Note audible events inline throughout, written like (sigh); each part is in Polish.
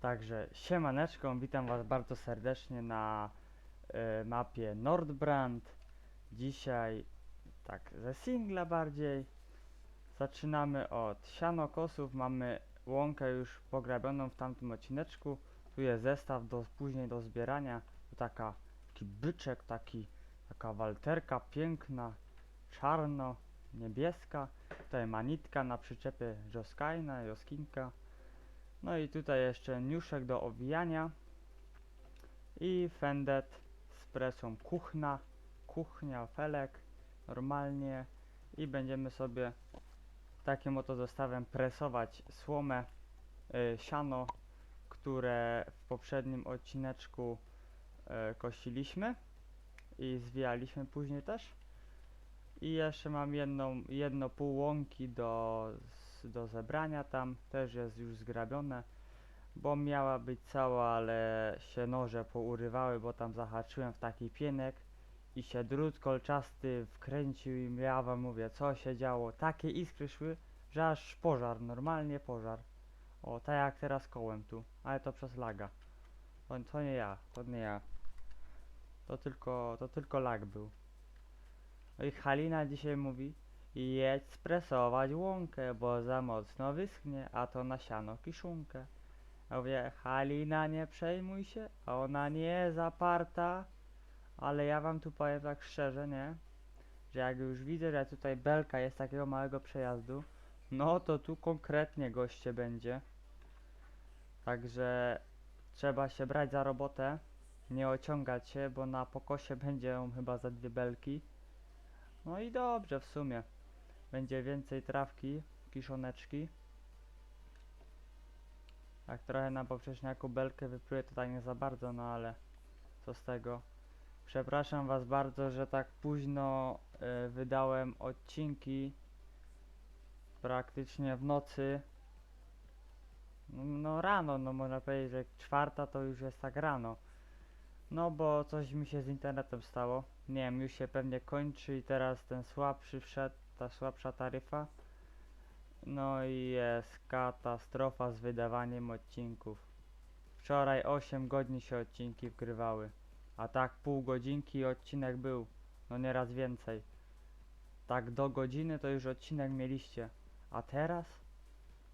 Także siemaneczką, witam was bardzo serdecznie na e, mapie Nordbrand. Dzisiaj tak ze singla bardziej. Zaczynamy od sianokosów, mamy łąkę już pograbioną w tamtym odcineczku. Tu jest zestaw do, później do zbierania. Tu taka, taki byczek, taki, taka walterka piękna, czarno, niebieska. Tutaj manitka na przyczepie Joskajna, Joskinka. No i tutaj jeszcze niuszek do owijania i fendet z presją kuchna, kuchnia, felek normalnie i będziemy sobie takim oto zestawem presować słomę, y, siano, które w poprzednim odcineczku y, kosiliśmy i zwijaliśmy później też. I jeszcze mam jedną, jedno pół łąki do, do zebrania tam, też jest już zgrabione, bo miała być cała, ale się noże pourywały, bo tam zahaczyłem w taki pienek i się drut kolczasty wkręcił i ja wam mówię, co się działo, takie iskry szły, że aż pożar, normalnie pożar. O, tak jak teraz kołem tu, ale to przez laga. To, to nie ja, to nie ja. To tylko, to tylko lag był. No i Halina dzisiaj mówi Jedź spresować łąkę, bo za mocno wyschnie, a to na siano kiszunkę. Ja mówię, Halina nie przejmuj się, a ona nie zaparta, ale ja wam tu powiem tak szczerze, nie? Że jak już widzę, że tutaj belka jest takiego małego przejazdu, no to tu konkretnie goście będzie. Także trzeba się brać za robotę, nie ociągać się, bo na pokosie będzie chyba za dwie belki. No i dobrze w sumie. Będzie więcej trawki, kiszoneczki. Jak trochę na poprzeczniaku belkę wypluję, to tak nie za bardzo, no ale co z tego. Przepraszam was bardzo, że tak późno y, wydałem odcinki. Praktycznie w nocy. No, no rano, no można powiedzieć, że czwarta to już jest tak rano. No bo coś mi się z internetem stało. Nie wiem, już się pewnie kończy i teraz ten słabszy wszedł, ta słabsza taryfa. No i jest katastrofa z wydawaniem odcinków. Wczoraj 8 godzin się odcinki wgrywały. A tak pół godzinki odcinek był. No nieraz więcej. Tak do godziny to już odcinek mieliście. A teraz?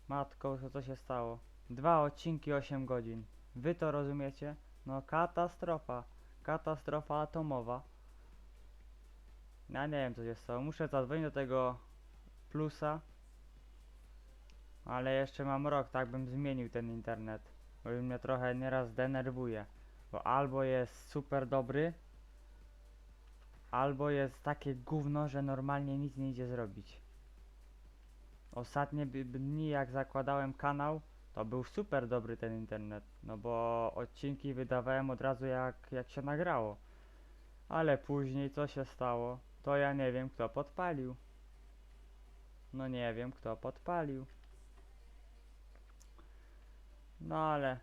Matko, co to się stało? Dwa odcinki 8 godzin. Wy to rozumiecie? No katastrofa. Katastrofa atomowa. Ja nie wiem co się stało. Muszę zadzwonić do tego plusa. Ale jeszcze mam rok, tak bym zmienił ten internet. Bo mnie trochę nieraz denerwuje. Bo albo jest super dobry, albo jest takie gówno, że normalnie nic nie idzie zrobić. Ostatnie dni jak zakładałem kanał, to był super dobry ten internet. No bo odcinki wydawałem od razu jak, jak się nagrało. Ale później co się stało, to ja nie wiem kto podpalił. No nie wiem kto podpalił. No ale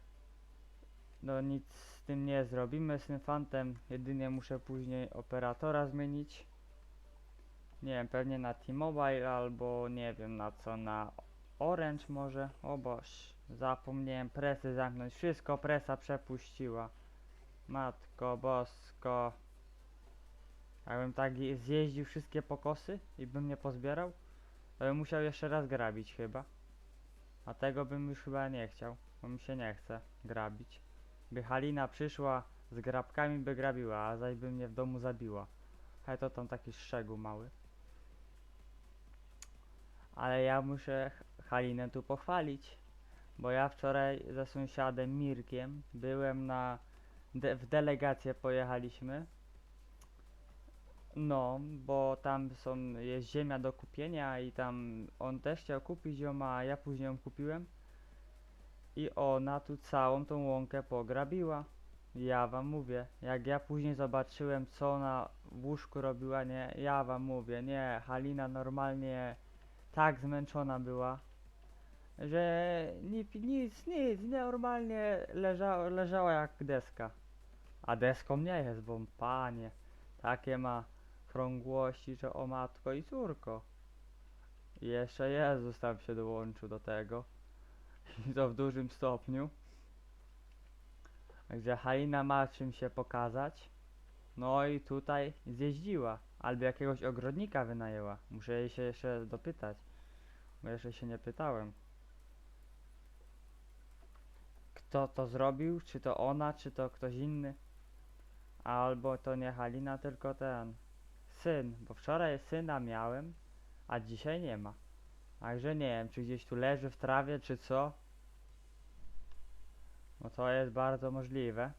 no nic z tym nie zrobimy z tym fantem. Jedynie muszę później operatora zmienić. Nie wiem, pewnie na T-Mobile albo nie wiem na co, na Orange może. O boż, zapomniałem presy zamknąć. Wszystko presa przepuściła. Matko bosko. Jakbym tak je- zjeździł wszystkie pokosy i bym nie pozbierał, to bym musiał jeszcze raz grabić chyba. A tego bym już chyba nie chciał, bo mi się nie chce grabić. By Halina przyszła z grabkami by grabiła, a zaś by mnie w domu zabiła. Ale to tam taki szczegół mały. Ale ja muszę Halinę tu pochwalić, bo ja wczoraj ze sąsiadem Mirkiem byłem na de w delegację pojechaliśmy. No, bo tam są, jest ziemia do kupienia i tam on też chciał kupić ją, a ja później ją kupiłem. I ona tu całą tą łąkę pograbiła. Ja wam mówię, jak ja później zobaczyłem co ona w łóżku robiła, nie, ja wam mówię, nie, Halina normalnie tak zmęczona była, że nic, nic, nic, normalnie leżała, leżała jak deska. A deską nie jest, bo panie, takie ma krągłości, że o matko i córko. I jeszcze Jezus tam się dołączył do tego. I to w dużym stopniu. Także Halina ma czym się pokazać. No i tutaj zjeździła. Albo jakiegoś ogrodnika wynajęła. Muszę jej się jeszcze dopytać. Bo jeszcze się nie pytałem. Kto to zrobił? Czy to ona, czy to ktoś inny? Albo to nie Halina, tylko ten syn. Bo wczoraj syna miałem, a dzisiaj nie ma. Także nie wiem, czy gdzieś tu leży w trawie, czy co. No to jest bardzo możliwe.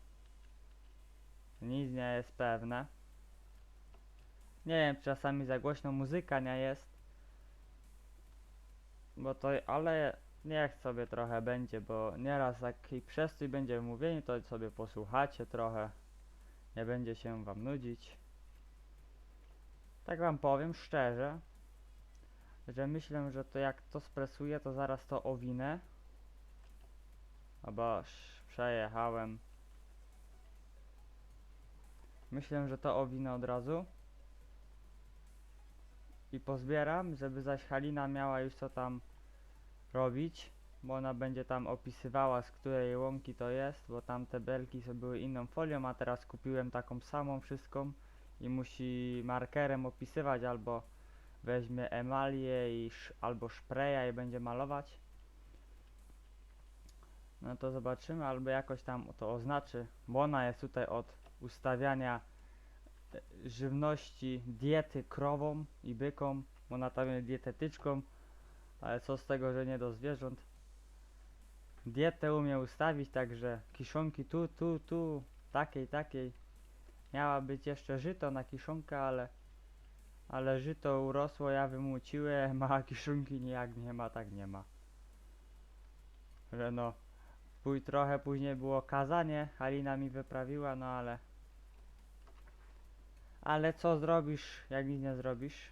Nic nie jest pewne. Nie wiem, czasami za głośno muzyka nie jest. Bo to, ale niech sobie trochę będzie, bo nieraz taki przestój będzie w mówieniu, to sobie posłuchacie trochę. Nie będzie się wam nudzić. Tak wam powiem szczerze, że myślę, że to jak to spresuję, to zaraz to owinę. Albo sz- przejechałem. Myślę, że to owinę od razu. I pozbieram, żeby zaś Halina miała już co tam robić. Bo ona będzie tam opisywała, z której łąki to jest, bo tamte belki były inną folią, a teraz kupiłem taką samą wszystką i musi markerem opisywać albo weźmie emalię i sz, albo szpreja i będzie malować. No to zobaczymy, albo jakoś tam to oznaczy, bo ona jest tutaj od ustawiania e, żywności, diety krowom i bykom, ona tam jest dietetyczką, ale co z tego, że nie do zwierząt. Dietę umie ustawić, także kiszonki tu, tu, tu, takiej, takiej. Miała być jeszcze żyto na kiszonkę, ale ale żyto urosło, ja wymuciłem, a kiszonki nijak nie ma, tak nie ma. Że no, pój trochę później było kazanie, Halina mi wyprawiła, no ale... Ale co zrobisz, jak nic nie zrobisz?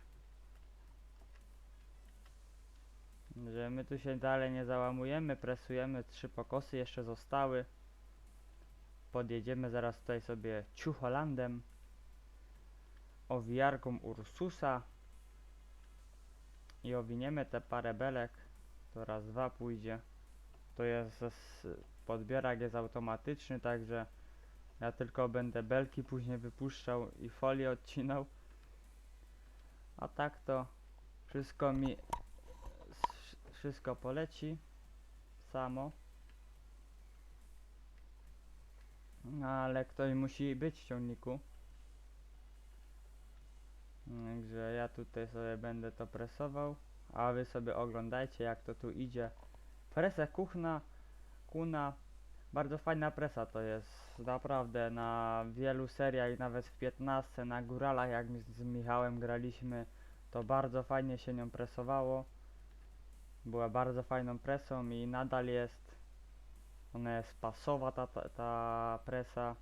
Że my tu się dalej nie załamujemy, presujemy, trzy pokosy jeszcze zostały. Podjedziemy zaraz tutaj sobie ciucholandem owijarką Ursusa i owiniemy te parę belek to raz dwa pójdzie. To jest podbierak jest automatyczny także ja tylko będę belki później wypuszczał i folię odcinał. A tak to wszystko mi wszystko poleci samo no, ale ktoś musi być w ciągniku Także ja tutaj sobie będę to presował, a wy sobie oglądajcie jak to tu idzie. Presa kuchna, kuna, bardzo fajna presa to jest, naprawdę na wielu seriach, nawet w 15 na góralach jak z Michałem graliśmy, to bardzo fajnie się nią presowało. Była bardzo fajną presą i nadal jest. Ona jest pasowa ta, ta, ta presa.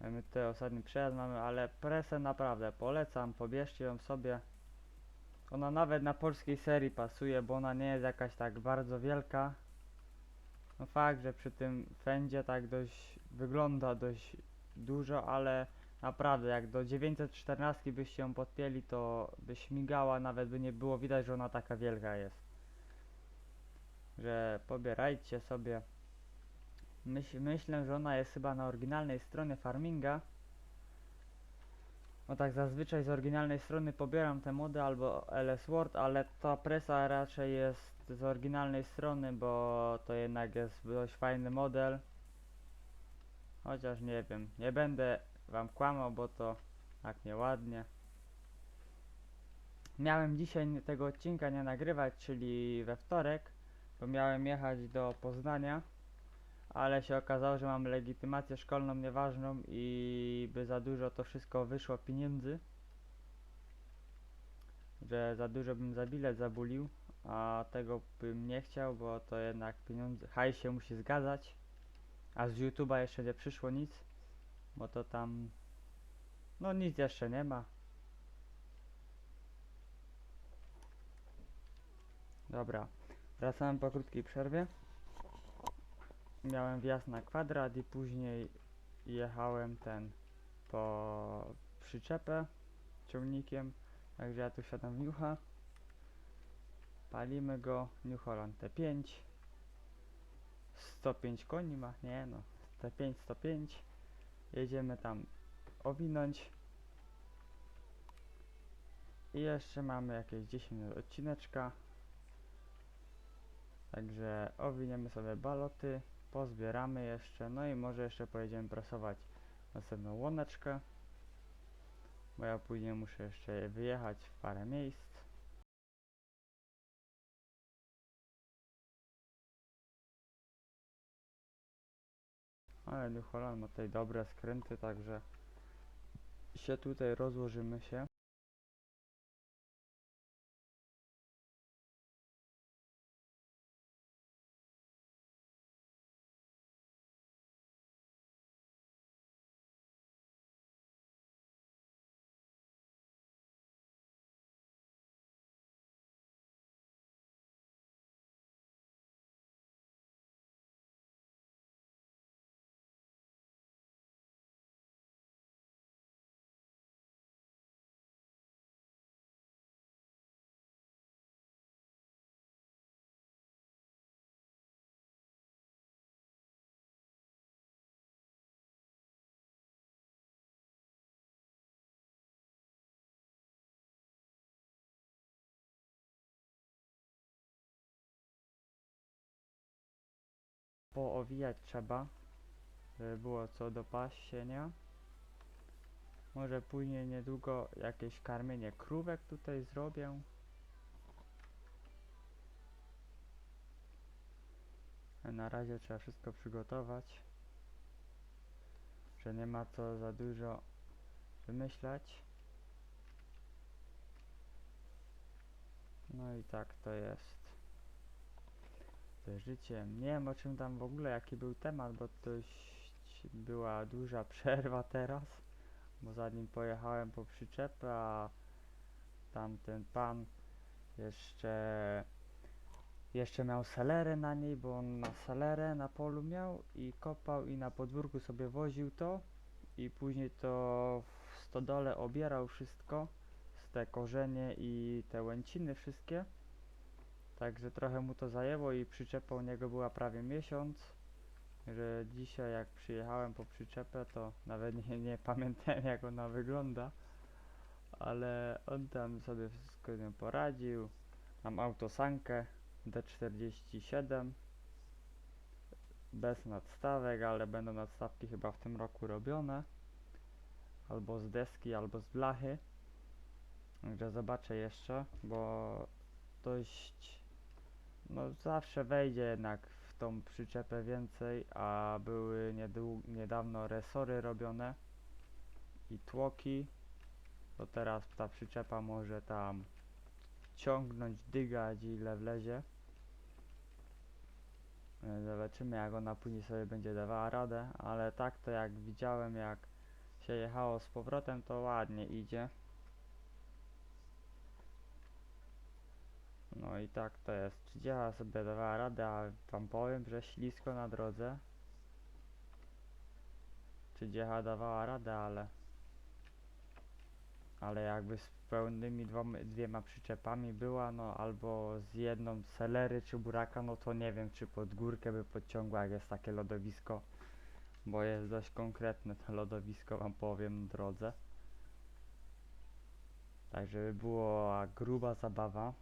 My tutaj ostatni przejazd mamy, ale presę naprawdę polecam, pobierzcie ją sobie. Ona nawet na polskiej serii pasuje, bo ona nie jest jakaś tak bardzo wielka. No fakt, że przy tym fendzie tak dość wygląda dość dużo, ale naprawdę jak do 914 byście ją podpięli, to by śmigała, nawet by nie było widać, że ona taka wielka jest. Że pobierajcie sobie. Myśl, myślę, że ona jest chyba na oryginalnej stronie Farminga. No tak zazwyczaj z oryginalnej strony pobieram te mody albo LS Word, ale ta presa raczej jest z oryginalnej strony, bo to jednak jest dość fajny model. Chociaż nie wiem, nie będę wam kłamał, bo to tak nieładnie. Miałem dzisiaj tego odcinka nie nagrywać, czyli we wtorek, bo miałem jechać do Poznania ale się okazało, że mam legitymację szkolną nieważną i by za dużo to wszystko wyszło pieniędzy. Że za dużo bym za bilet zabulił, a tego bym nie chciał, bo to jednak pieniądze, haj się musi zgadzać. A z YouTube'a jeszcze nie przyszło nic, bo to tam, no nic jeszcze nie ma. Dobra, wracamy po krótkiej przerwie miałem wjazd na kwadrat i później jechałem ten po przyczepę ciągnikiem, także ja tu siadam w Niucha palimy go New Holland T5 105 koni ma, nie no, te 5, 105. Jedziemy tam owinąć. I jeszcze mamy jakieś 10 minut odcineczka. Także owiniemy sobie baloty, pozbieramy jeszcze, no i może jeszcze pojedziemy prasować następną łoneczkę. Bo ja później muszę jeszcze wyjechać w parę miejsc. Ale New Holland ma tutaj dobre skręty, także się tutaj rozłożymy się. Poowijać trzeba, żeby było co do pasienia. Może później niedługo jakieś karmienie krówek tutaj zrobię. Na razie trzeba wszystko przygotować, że nie ma co za dużo wymyślać. No i tak to jest. Życie. Nie wiem o czym tam w ogóle, jaki był temat, bo dość była duża (laughs) przerwa teraz. Bo zanim pojechałem po przyczepę, a tamten pan jeszcze jeszcze miał selerę na niej, bo on na selerę na polu miał i kopał i na podwórku sobie woził to i później to w stodole obierał wszystko te korzenie i te łęciny wszystkie. Także trochę mu to zajęło i przyczepa u niego była prawie miesiąc. Że dzisiaj jak przyjechałem po przyczepę to nawet nie, nie pamiętałem jak ona wygląda. Ale on tam sobie wszystko z nią poradził. Mam autosankę D47 bez nadstawek, ale będą nadstawki chyba w tym roku robione. Albo z deski, albo z blachy. Także zobaczę jeszcze, bo dość no zawsze wejdzie jednak w tą przyczepę więcej, a były niedawno resory robione i tłoki, to teraz ta przyczepa może tam ciągnąć, dygać ile wlezie. E, Zobaczymy jak ona później sobie będzie dawała radę, ale tak to jak widziałem jak się jechało z powrotem to ładnie idzie. No i tak to jest. 30 sobie dawała radę, a wam powiem, że ślisko na drodze. 30 dawała radę, ale ale jakby z pełnymi dwoma, dwiema przyczepami była, no albo z jedną selery czy buraka, no to nie wiem, czy pod górkę by podciągła, jak jest takie lodowisko, bo jest dość konkretne to lodowisko, wam powiem, drodze. Tak, żeby była gruba zabawa.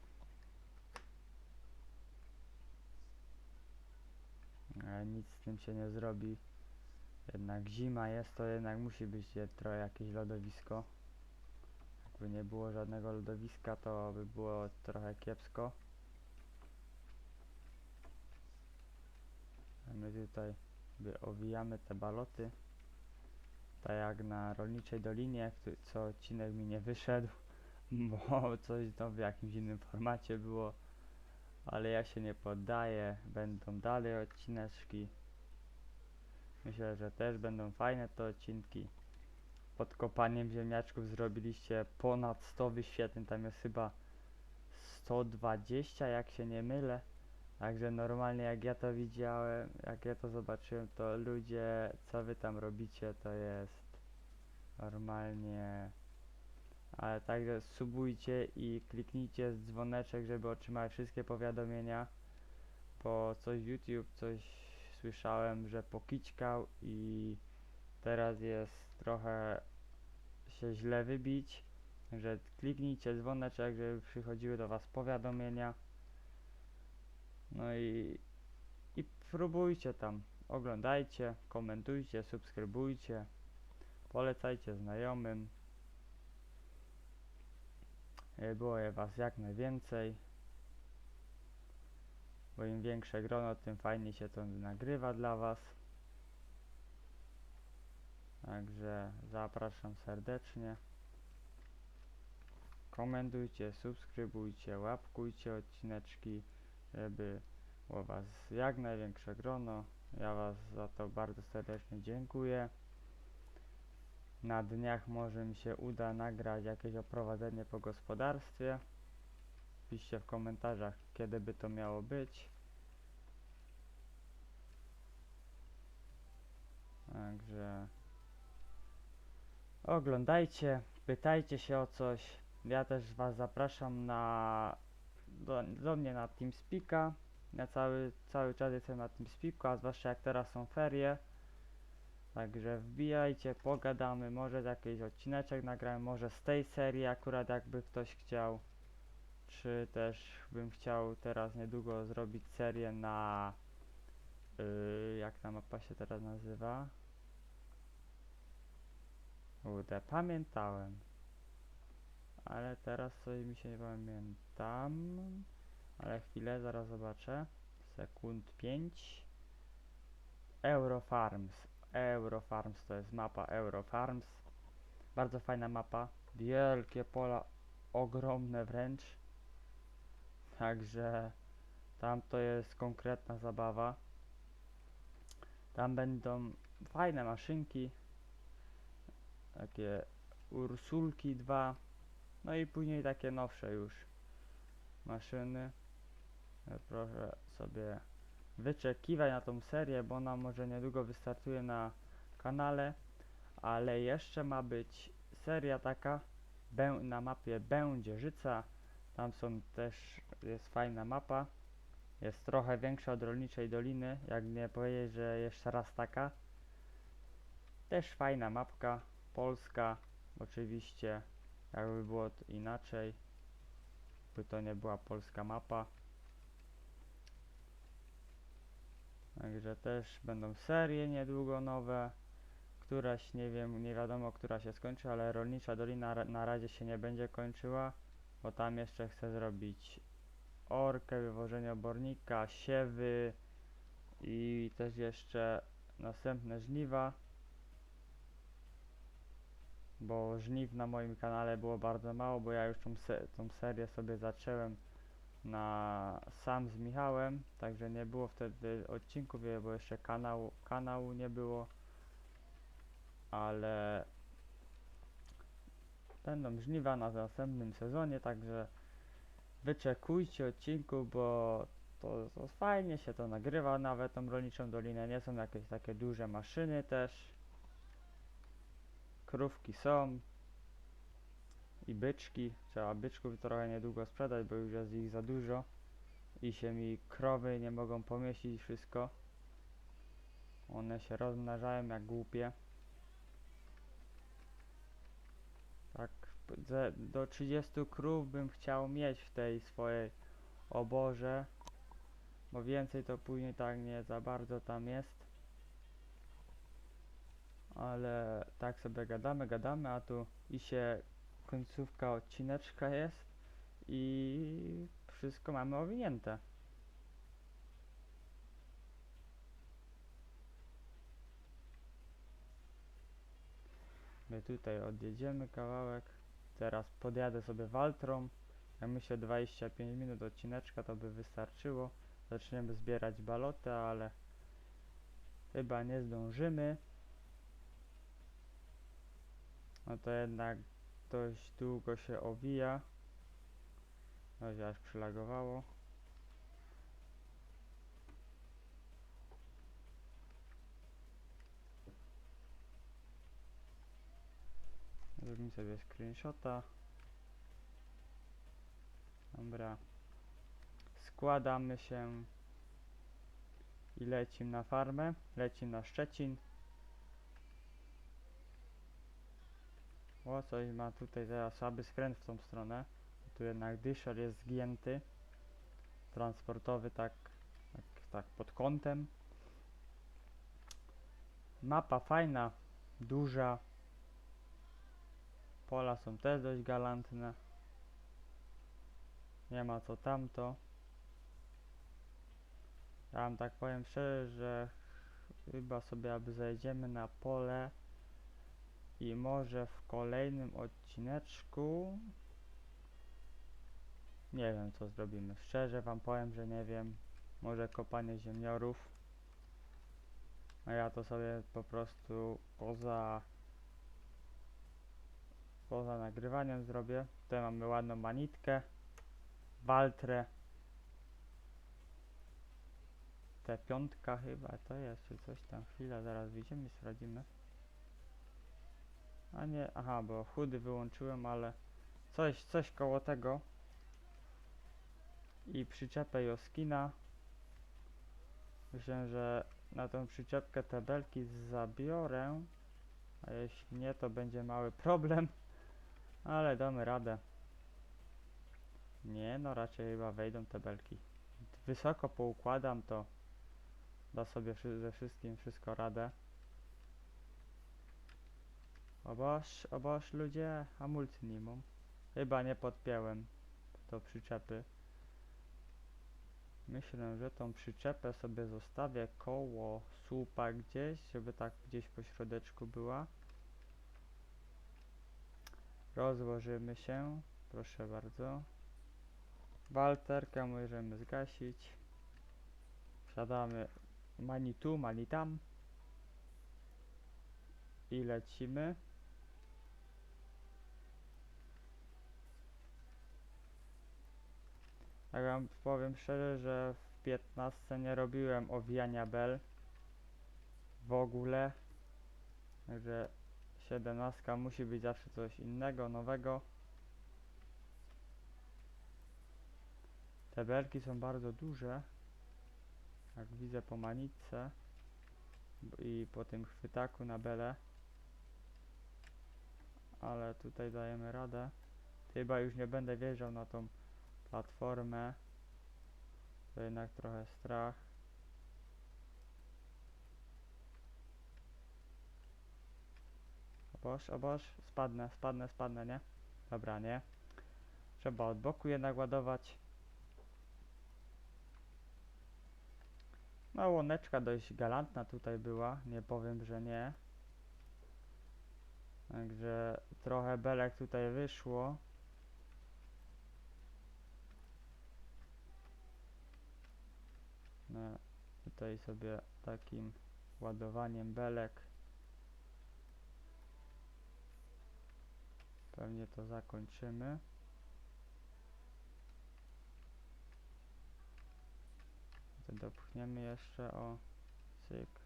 Nic z tym się nie zrobi. Jednak zima jest, to jednak musi być trochę jakieś lodowisko. Jakby nie było żadnego lodowiska, to by było trochę kiepsko. A my tutaj owijamy te baloty. Tak jak na Rolniczej Dolinie, co odcinek mi nie wyszedł, (laughs) bo coś tam w jakimś innym formacie było. Ale ja się nie poddaję, będą dalej odcineczki. Myślę, że też będą fajne te odcinki. Pod kopaniem ziemniaczków zrobiliście ponad 100 wyświetleń, tam jest chyba 120 jak się nie mylę. Także normalnie jak ja to widziałem, jak ja to zobaczyłem, to ludzie, co wy tam robicie, to jest normalnie. Ale także subujcie i kliknijcie dzwoneczek, żeby otrzymać wszystkie powiadomienia. Bo coś YouTube, coś słyszałem, że pokićkał i teraz jest trochę się źle wybić, że kliknijcie dzwoneczek, żeby przychodziły do was powiadomienia. No i, i próbujcie tam, oglądajcie, komentujcie, subskrybujcie, polecajcie znajomym. Było je was jak najwięcej. Bo im większe grono, tym fajniej się to nagrywa dla was. Także zapraszam serdecznie. Komentujcie, subskrybujcie, łapkujcie odcineczki, żeby było was jak największe grono. Ja was za to bardzo serdecznie dziękuję. Na dniach może mi się uda nagrać jakieś oprowadzenie po gospodarstwie. Piszcie w komentarzach, kiedy by to miało być. Także oglądajcie, pytajcie się o coś. Ja też Was zapraszam na do, do mnie na TeamSpeaka. Ja cały, cały czas jestem na TeamSpeaku, a zwłaszcza jak teraz są ferie. Także wbijajcie, pogadamy, może jakiś odcineczek nagrałem, może z tej serii akurat jakby ktoś chciał. Czy też bym chciał teraz niedługo zrobić serię na yy, jak ta mapa się teraz nazywa? Kurde, pamiętałem. Ale teraz coś mi się nie pamiętam. Ale chwilę, zaraz zobaczę. Sekund 5. Eurofarms. Eurofarms to jest mapa Eurofarms. Bardzo fajna mapa. Wielkie pola, ogromne wręcz. Także tam to jest konkretna zabawa. Tam będą fajne maszynki. Takie Ursulki 2. No i później takie nowsze już maszyny. Proszę sobie wyczekiwać na tą serię, bo ona może niedługo wystartuje na kanale, ale jeszcze ma być seria taka na mapie Będzierzyca. Tam są też, jest fajna mapa. Jest trochę większa od Rolniczej Doliny, jak nie powiedzieć, że jeszcze raz taka. Też fajna mapka, polska, oczywiście, jakby było inaczej, by to nie była polska mapa. Także też będą serie niedługo nowe. Któraś nie wiem, nie wiadomo, która się skończy, ale Rolnicza Dolina na razie się nie będzie kończyła, bo tam jeszcze chcę zrobić orkę, wywożenie obornika, siewy i też jeszcze następne żniwa. Bo żniw na moim kanale było bardzo mało, bo ja już tą, se- tą serię sobie zacząłem na sam z Michałem, także nie było wtedy odcinków, bo jeszcze kanał, kanału nie było, ale będą żniwa na następnym sezonie, także wyczekujcie odcinku, bo to, to fajnie się to nagrywa, nawet tą rolniczą dolinę, nie są jakieś takie duże maszyny też, krówki są i byczki, trzeba byczków trochę niedługo sprzedać, bo już jest ich za dużo i się mi krowy nie mogą pomieścić wszystko. One się rozmnażają jak głupie. Tak, do 30 krów bym chciał mieć w tej swojej oborze, bo więcej to później tak nie za bardzo tam jest. Ale tak sobie gadamy, gadamy, a tu i się końcówka odcineczka jest i wszystko mamy owinięte. My tutaj odjedziemy kawałek. Teraz podjadę sobie Waltrą. Ja myślę 25 minut odcineczka to by wystarczyło. Zaczniemy zbierać balotę, ale chyba nie zdążymy. No to jednak dość długo się owija. No aż przylagowało. Zrobimy sobie screenshota. Dobra. Składamy się. i lecimy na farmę, lecimy na Szczecin. O, coś ma tutaj teraz słaby skręt w tą stronę. Tu jednak dyszer jest zgięty. Transportowy tak, tak, tak pod kątem. Mapa fajna, duża. Pola są też dość galantne. Nie ma co tamto. Wam tak powiem szczerze, że chyba sobie aby zajdziemy na pole i może w kolejnym odcineczku nie wiem co zrobimy. Szczerze wam powiem, że nie wiem. Może kopanie ziemniorów. A ja to sobie po prostu poza poza nagrywaniem zrobię. Tutaj mamy ładną manitkę. Waltrę. Te piątka chyba to jest, czy coś tam. Chwila, zaraz wyjdziemy i sprawdzimy. A nie, aha, bo chudy wyłączyłem, ale coś, coś koło tego. I przyczepę Joskina. Myślę, że na tą przyczepkę te belki zabiorę. A jeśli nie, to będzie mały problem. (laughs) Ale damy radę. Nie, no raczej chyba wejdą te belki. Wysoko poukładam to. Da sobie ze wszystkim wszystko radę. Oboż, oboż ludzie, hamulcy nie mam. Chyba nie podpięłem do przyczepy. Myślę, że tą przyczepę sobie zostawię koło słupa gdzieś, żeby tak gdzieś po środeczku była. Rozłożymy się, proszę bardzo. Walterkę możemy zgasić. Wsiadamy mani tu, mani tam. I lecimy. Tak wam powiem szczerze, że w 15 nie robiłem owijania bel. W ogóle. Także 17 musi być zawsze coś innego, nowego. Te belki są bardzo duże. Jak widzę po manitce b- i po tym chwytaku na belę. Ale tutaj dajemy radę. Chyba już nie będę wjeżdżał na tą platformę. To jednak trochę strach. Oboż, oboż, spadnę, spadnę, spadnę, nie? Dobra, nie. Trzeba od boku jednak ładować. No łoneczka dość galantna tutaj była, nie powiem, że nie. Także trochę belek tutaj wyszło. Tutaj sobie takim ładowaniem belek pewnie to zakończymy. To dopchniemy jeszcze o cyk.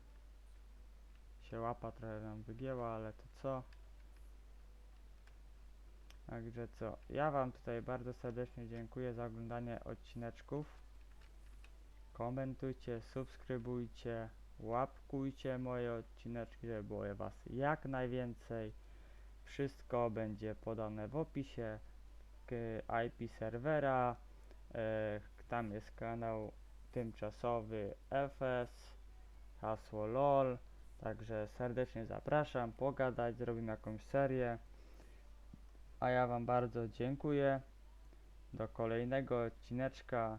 Się łapa trochę nam wygięła, ale to co? Także co? Ja wam tutaj bardzo serdecznie dziękuję za oglądanie odcineczków. Komentujcie, subskrybujcie, łapkujcie moje odcineczki, żeby było je was jak najwięcej. Wszystko będzie podane w opisie. IP serwera. E, tam jest kanał tymczasowy FS. Hasło LOL. Także serdecznie zapraszam pogadać, zrobimy jakąś serię. A ja Wam bardzo dziękuję. Do kolejnego odcineczka.